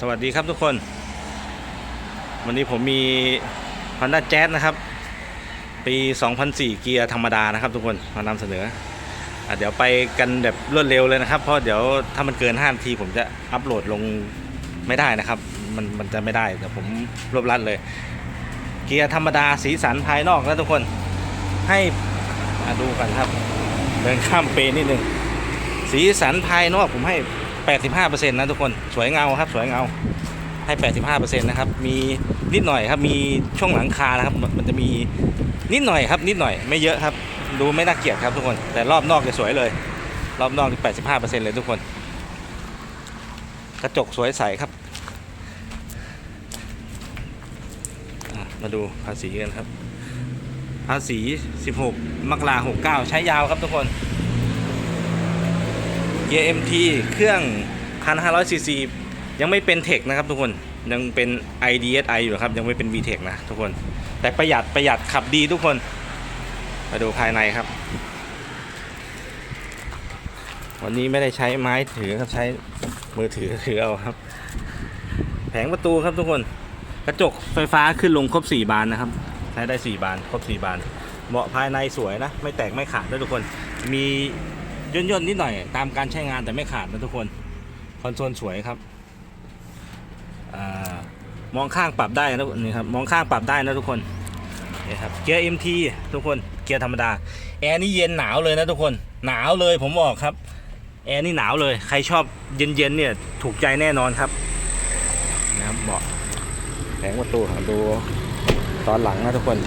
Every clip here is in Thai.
สวัสดีครับทุกคน วันนี้ผมมี Honda Jazz นะครับ ปี 2004 เกียร์ธรรมดานะครับทุกคนมานำเสนออเดี๋ยวไปกันแบบรวดเร็วเลยนะครับ เพราะเดี๋ยวถ้ามันเกิน 5 นาที ผมจะอัปโหลดลงไม่ได้นะครับ มันมันจะไม่ได้เดี๋ยวผมรวบรัดเลย เกียร์ธรรมดาสีสันภายนอกนะทุกคนให้ดูกันครับ เดินข้ามเปรนิดนึงสีสันภายนอกผมให้ 85%นะทุกคนสวยเงาครับ สวยเงาให้ 85%นะครับมีนิดหน่อยครับมีช่วงหลังคานะครับ มันจะมีนิดหน่อยครับ นิดหน่อยไม่เยอะครับ ดูไม่น่าเกลียดครับทุกคน แต่รอบนอกจะสวยเลย รอบนอก85%เลยทุกคน กระจกสวยใสครับมาดูภาษีกันครับ ภาษี 16 มกรา69ใช้ยาวครับทุกคน เกียร์ MT เครื่อง 1,500ซีซียังไม่เป็นเทคนะครับทุกคนยังเป็น IDSI อยู่ครับ ยังไม่เป็น VTEC นะทุกคน แต่ประหยัดประหยัดขับดีทุกคน มาดูภายในครับ วันนี้ไม่ได้ใช้ไม้ถือครับใช้มือถือถือเอาครับ แผงประตูครับทุกคน กระจกไฟฟ้าขึ้นลงครบ 4 บานนะครับ ใช้ได้ 4 บาน ครบ 4 บานเบาะภายในสวยนะ ไม่แตกไม่ขาดด้วยทุกคน มี ย่นย่นๆนิดหน่อยตามการใช้งานแต่ไม่ขาดนะทุกคน คอนโซลสวยครับอมองข้างปรับได้นะนี่ครับมองข้างปรับได้นะทุกคนนี่ครับเกียร์ MT ทุกคนเกียร์ธรรมดาแอร์นี่เย็นหนาวเลยนะทุกคนหนาวเลยผมบอกครับแอร์นี่หนาวเลยใครชอบเย็นๆเนี่ยถูกใจแน่นอนครับนะครับเบาะแผงประตูครับดูตอนหลังนะทุกคน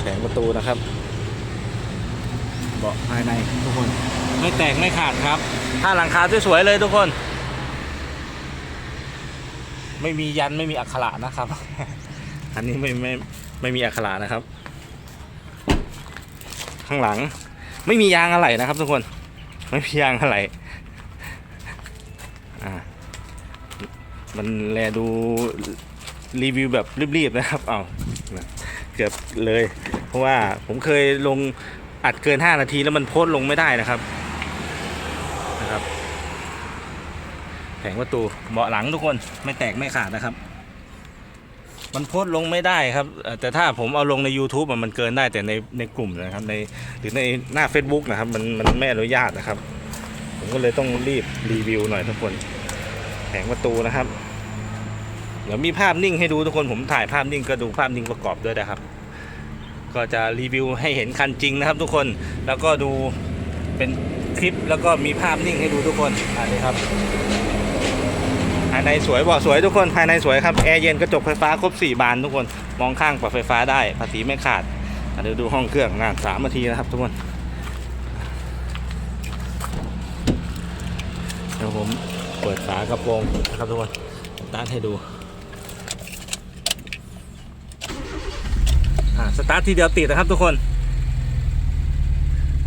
แผงประตูนะครับ เบาะภายในทุกคน ไม่แตกไม่ขาดครับ ถ้าหลังคาสวยๆเลยทุกคน ไม่มียันไม่มีอักขระนะครับ อันนี้ไม่ไม่ไม่มีอักขระนะครับ ข้างหลัง ไม่มียางอะไรนะครับ ทุกคน ไม่มียางอะไรอ่ามันแลดูรีวิวแบบรีบๆนะครับ เอาเกือบเลย เพราะว่าผมเคยลง อัดเกิน 5 นาทีแล้วมันโพสลงไม่ได้นะครับนะครับ แผงประตูเบาะหลังทุกคนไม่แตกไม่ขาดนะครับ มันโพสลงไม่ได้ครับ แต่ถ้าผมเอาลงใน YouTube มันเกินได้แต่ในในกลุ่มนะครับในหรือในหน้า Facebook นะครับ มันมันไม่อนุญาตนะครับ ผมก็เลยต้องรีบรีวิวหน่อยทุกคน แผงประตูนะครับเดี๋ยวมีภาพนิ่งให้ดูทุกคนผมถ่ายภาพนิ่งก็ดูภาพนิ่งประกอบด้วยนะครับ ก็จะรีวิวให้เห็นคันจริงนะครับทุกคนแล้วก็ดูเป็นคลิปแล้วก็มีภาพนิ่งให้ดูทุกคนอันนี้ครับภายในสวยบอกสวยทุกคนภายในสวยครับแอร์เย็นกระจกไฟฟ้าครบ 4 บานทุกคนมองข้างปรับไฟฟ้าได้ภาษีไม่ขาดเดี๋ยวดูห้องเครื่องงาน3นาทีนะครับทุกคนเดี๋ยวผมเปิดฝากระโปรงนะครับทุกคนตาร์ทให้ดู อ่า สตาร์ททีเดียวติดนะครับทุกคน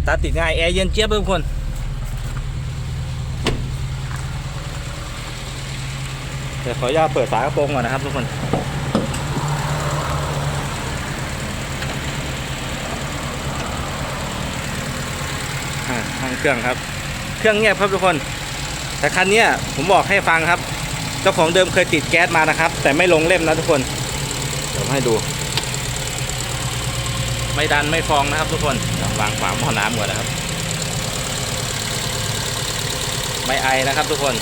สตาร์ทติดง่ายแอร์เย็นเจี๊ยบทุกคนเดี๋ยวขออนุญาตเปิดฝากระโปรงก่อนนะครับทุกคนอ่าทางเครื่องครับ เครื่องเงียบครับทุกคน แต่คันนี้ผมบอกให้ฟังครับ เจ้าของเดิมเคยติดแก๊สมานะครับ แต่ไม่ลงเล่มนะทุกคน เดี๋ยวให้ดู ไม่ดันไม่ฟองนะครับทุกคนเดี๋ยวางฝาหม้อน้ำก่อนนะครับ ไม่ไอนะครับทุกคน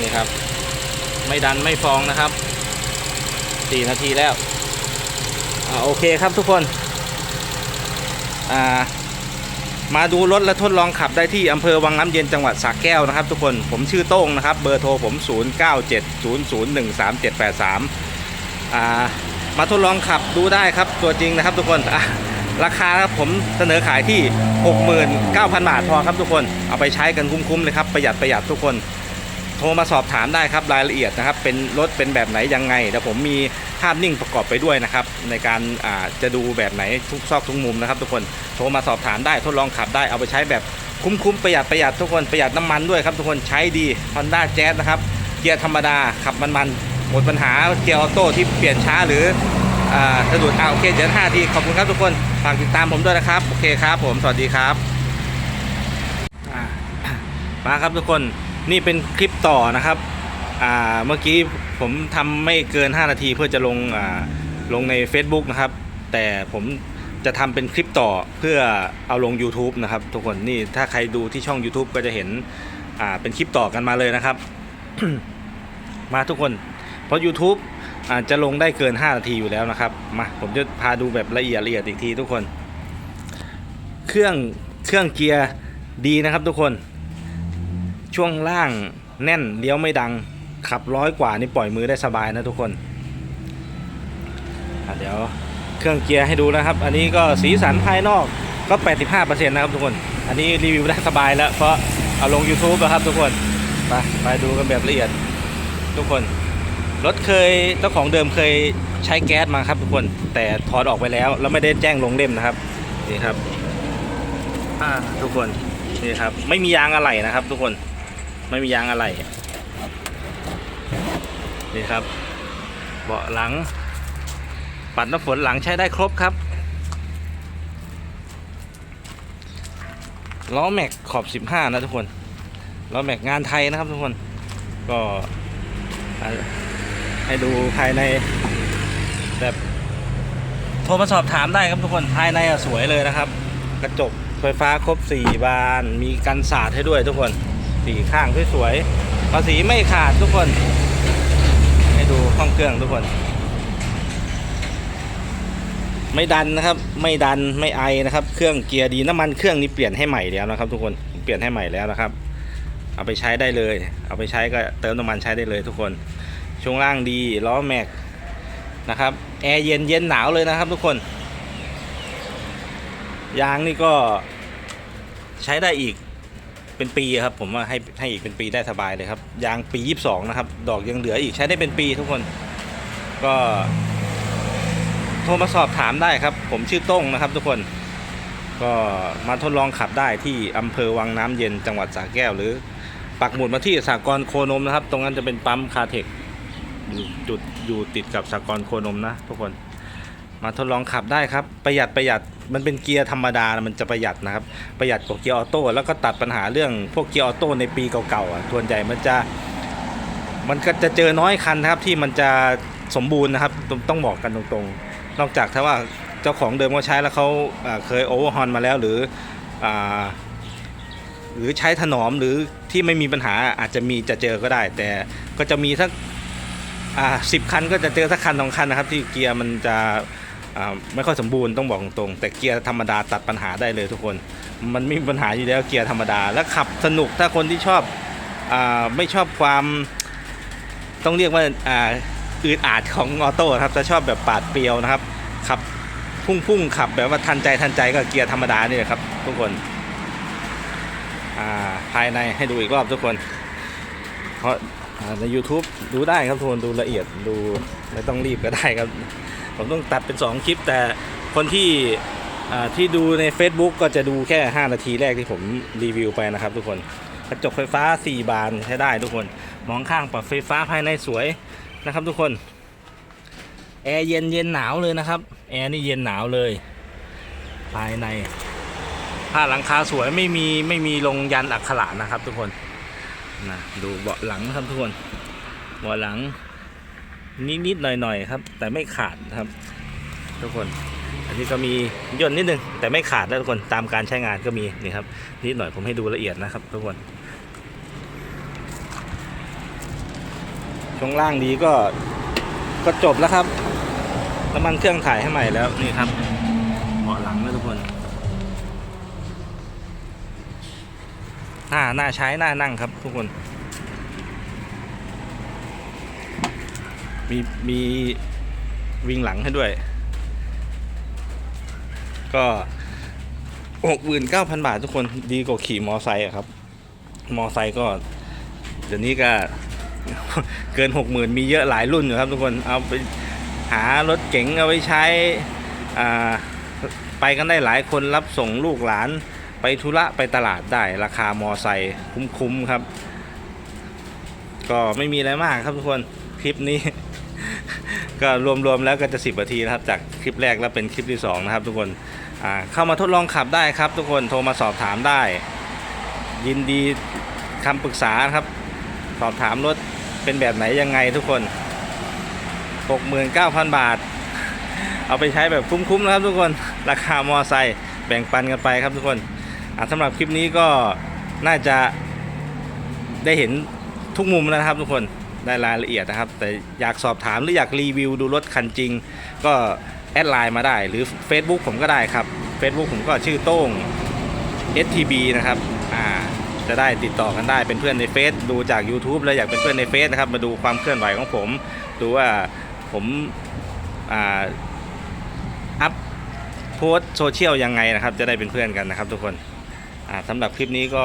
นี่ครับ ไม่ดันไม่ฟองนะครับสี่นาทีแล้วอโอเคครับทุกคนามาดูรถและทดลองขับได้ที่อำเภอวังน้ำเย็นจังหวัดสระแก้วนะครับ ทุกคนผมชื่อโต้งนะครับ เบอร์โทรผม 0970013783อ่า มาทดลองขับดูได้ครับ ตัวจริงนะครับทุกคนอะราคาครับผมเสนอขายที่ 69,000 บาทพอครับทุกคนเอาไปใช้กันคุ้มๆเลยครับประหยัดประหยัดทุกคนโทรมาสอบถามได้ครับรายละเอียดนะครับ เป็นรถเป็นแบบไหนยังไงเดี๋ยวผมมีภาพนิ่งประกอบไปด้วยนะครับ ในการาจะดูแบบไหนทุกซอกทุกมุมนะครับทุกคนโทรมาสอบถามได้ทดลองขับได้เอาไปใช้แบบคุ้มๆประหยัดประหยัดทุกคนประหยัดน้ำมันด้วยครับทุกคนใช้ดี Honda Jazz นะครับเกียร์ธรรมดาขับมันๆ หมดปัญหาเกียร์ออโต้ที่เปลี่ยนช้าหรือสะดุดอ่าโอเคเดี๋ยวห้าทีขอบคุณครับทุกคนฝากติดตามผมด้วยนะครับ โอเคครับผมสวัสดีครับมาครับทุกคนนี่เป็นคลิปต่อนะครับอ่าเมื่อกี้ผมทำไม่เกิน 5 นาทีเพื่อจะลงอ่าลงใน Facebook นะครับ แต่ผมจะทำเป็นคลิปต่อเพื่อเอาลง YouTube นะครับ ทุกคนนี่ถ้าใครดูที่ช่อง YouTube ก็จะเห็นอ่าเป็นคลิปต่อกันมาเลยนะครับ มาทุกคน เพราะ YouTube อาจจะลงได้เกิน 5 นาทีอยู่แล้วนะครับ มาผมจะพาดูแบบละเอียดละเอียดอีกทีทุกคน เครื่องเครื่องเกียร์ดีนะครับทุกคน ช่วงล่างแน่นเลี้ยวไม่ดังขับร้อยกว่านี่ปล่อยมือได้สบายนะทุกคนเดี๋ยวเครื่องเกียร์ให้ดูนะครับ อันนี้ก็สีสันภายนอกก็ 85%นะครับทุกคน อันนี้รีวิวได้สบายแล้ว เพราะเอาลง YouTube นะครับทุกคน ไปไปดูกันแบบละเอียดทุกคน รถเคยเจ้าของเดิมเคยใช้แก๊สมาครับทุกคนแต่ถอดออกไปแล้วแล้วไม่ได้แจ้งลงเล่มนะครับนี่ครับอ่าทุกคนนี่ครับ ไม่มียางอะไหล่นะครับ ทุกคนไม่มียางอะไหล่นี่ครับ เบาะหลัง ปัดน้ำฝนหลังใช้ได้ครบครับล้อแม็กขอบ 15 นะทุกคนล้อแม็กงานไทยนะครับทุกคนก็ ให้ดูภายในแบบโทรมาสอบถามได้ครับทุกคนภายในอะสวยเลยนะครับ กระจกไฟฟ้าครบ 4 บาน มีกันสาดให้ด้วยทุกคนสีข้างสวยๆภาษีไม่ขาดทุกคน ให้ดูห้องเครื่องทุกคน ไม่ดันนะครับ ไม่ดันไม่ไอนะครับ เครื่องเกียร์ดีน้ำมันเครื่องนี้เปลี่ยนให้ใหม่แล้วนะครับ ทุกคนเปลี่ยนให้ใหม่แล้วนะครับ เอาไปใช้ได้เลย เอาไปใช้ก็เติมน้ำมันใช้ได้เลยทุกคน ช่วงล่างดีล้อแม็กนะครับแอร์เย็นเย็นหนาวเลยนะครับทุกคน ยางนี่ก็ใช้ได้อีกเป็นปีครับ ผมว่าให้ให้อีกเป็นปีได้สบายเลยครับ ยางปี 22 นะครับ ดอกยังเหลืออีกใช้ได้เป็นปีทุกคนก็โทรมาสอบถามได้ครับ ผมชื่อต้งนะครับทุกคนก็มาทดลองขับได้ที่อำเภอวังน้ำเย็นจังหวัดสระแก้ว หรือปักหมุดมาที่สากลโคนมนะครับ ตรงนั้นจะเป็นปั๊มคาเทค อยู่จุดอยู่ติดกับสากลโคนมนะทุกคนมาทดลองขับได้ครับ ประหยัดประหยัดมันเป็นเกียร์ธรรมดา มันจะประหยัดนะครับ ประหยัดกว่าเกียร์ออโต้แล้วก็ตัดปัญหาเรื่องพวกเกียร์ออโต้ในปีเก่าๆอะส่วนใหญ่มันจะ มันก็จะเจอน้อยคันนะครับที่มันจะสมบูรณ์นะครับ ต้องบอกกันตรงๆ นอกจากถ้าว่าเจ้าของเดิมเขาใช้แล้วเขาเคยโอเวอร์ฮอนมาแล้วหรืออหรือใช้ถนอมหรือที่ไม่มีปัญหาอาจจะมีจะเจอก็ได้ แต่ก็จะมีสัก สิบคันก็จะเจอสักคันสองคันนะครับ ที่เกียร์มันจะอ่าไม่ค่อยสมบูรณ์ต้องบอกตรงแต่เกียร์ธรรมดาตัดปัญหาได้เลยทุกคน มันไม่มีปัญหาอยู่แล้วเกียร์ธรรมดา แล้วขับสนุกถ้าคนที่ชอบอาไม่ชอบความต้องเรียกว่าอ่าอืดอาดของออโต้ครับจะชอบแบบปาดเปรียวนะครับขับพุ่งๆขับแบบว่าทันใจทันใจก็เกียร์ธรรมดานี่แหละครับ ทุกคนอ่าภายในให้ดูอีกรอบทุกคน เพราะ ใน YouTube ดูได้ครับทุกคนดูละเอียดดูไม่ต้องรีบก็ได้ครับ ผมต้องตัดเป็น 2 คลิป แต่คนที่ที่ดูใน Facebook ก็จะดูแค่ 5 นาทีแรกที่ผมรีวิวไปนะครับ ทุกคนกระจกไฟฟ้า 4 บานใช้ได้ทุกคนมองข้างปรับไฟฟ้าภายในสวยนะครับ ทุกคนแอร์เย็นเย็นหนาวเลยนะครับแอร์นี่เย็นหนาวเลย ภายในผ้าหลังคาสวยไม่มีไม่มีลงยันอักขระนะครับ ทุกคน นะดูเบาะหลังครับทุกคนเบาะหลัง นิดๆหน่อยๆครับ แต่ไม่ขาดครับ ทุกคน อันนี้ก็มีย่นนิดนึงแต่ไม่ขาดนะทุกคนตามการใช้งานก็มีนี่ครับนิดหน่อยผมให้ดูละเอียดนะครับ ทุกคนช่วงล่างดีก็ก็จบแล้วครับน้ำมันเครื่องถ่ายให้ใหม่แล้วนี่ครับ หน้าหน้าใช้หน้านั่งครับทุกคน มีมีวิ่งหลังให้ด้วย ก็หกหมื่นเก้าพันบาททุกคนดีกว่าขี่มอไซค์ครับ มอไซค์ก็ เดี๋ยวนี้ก็เกินหกหมื่นมีเยอะหลายรุ่นอยู่ครับทุกคนเอาไปหารถเก๋งเอาไว้ใช้ไปกันได้หลายคนรับส่งลูกหลาน ไปธุระไปตลาดได้ราคามอไซค์คุ้มๆครับ ก็ไม่มีอะไรมากครับทุกคนคลิปนี้ ก็รวมๆแล้วก็จะ10นาทีนะครับ จากคลิปแรกแล้วเป็นคลิปที่สองนะครับ ทุกคนเข้ามาทดลองขับได้ครับ ทุกคนโทรมาสอบถามได้ ยินดีคำปรึกษาครับ สอบถามรถเป็นแบบไหนยังไงทุกคน 69,000 บาท เอาไปใช้แบบคุ้มๆนะครับทุกคน ราคามอไซค์แบ่งปันกันไปครับทุกคน สำหรับคลิปนี้ก็น่าจะได้เห็นทุกมุมแล้วนะครับทุกคนได้รายละเอียดนะครับ แต่อยากสอบถามหรืออยากรีวิวดูรถคันจริง ก็แอดไลน์มาได้ หรือ Facebook ผมก็ได้ครับ Facebook ผมก็ชื่อโต้ง STB นะครับอ่าจะได้ติดต่อกันได้เป็นเพื่อนในเฟซดูจาก YouTube แล้วอยากเป็นเพื่อนในเฟซนะครับมาดูความเคลื่อนไหวของผมดูว่าผมอ่าอัพโพสโซเชียลยังไงนะครับ จะได้เป็นเพื่อนกันนะครับทุกคน สำหรับคลิปนี้ก็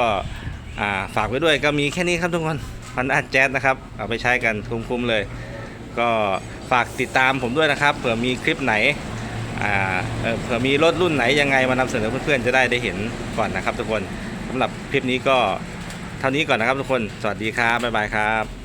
ฝากไว้ด้วยก็มีแค่นี้ครับทุกคนพันด้าแจ๊สนะครับ เอาไปใช้กันคุ้มๆเลย ก็ฝากติดตามผมด้วยนะครับเผื่อมีคลิปไหนเอ่อเผื่อมีรถรุ่นไหนยังไงมานำเสนอเพื่อนๆจะได้ได้เห็นก่อนนะครับ ทุกคนสำหรับคลิปนี้ก็เท่านี้ก่อนนะครับทุกคน สวัสดีครับบ๊ายบายครับ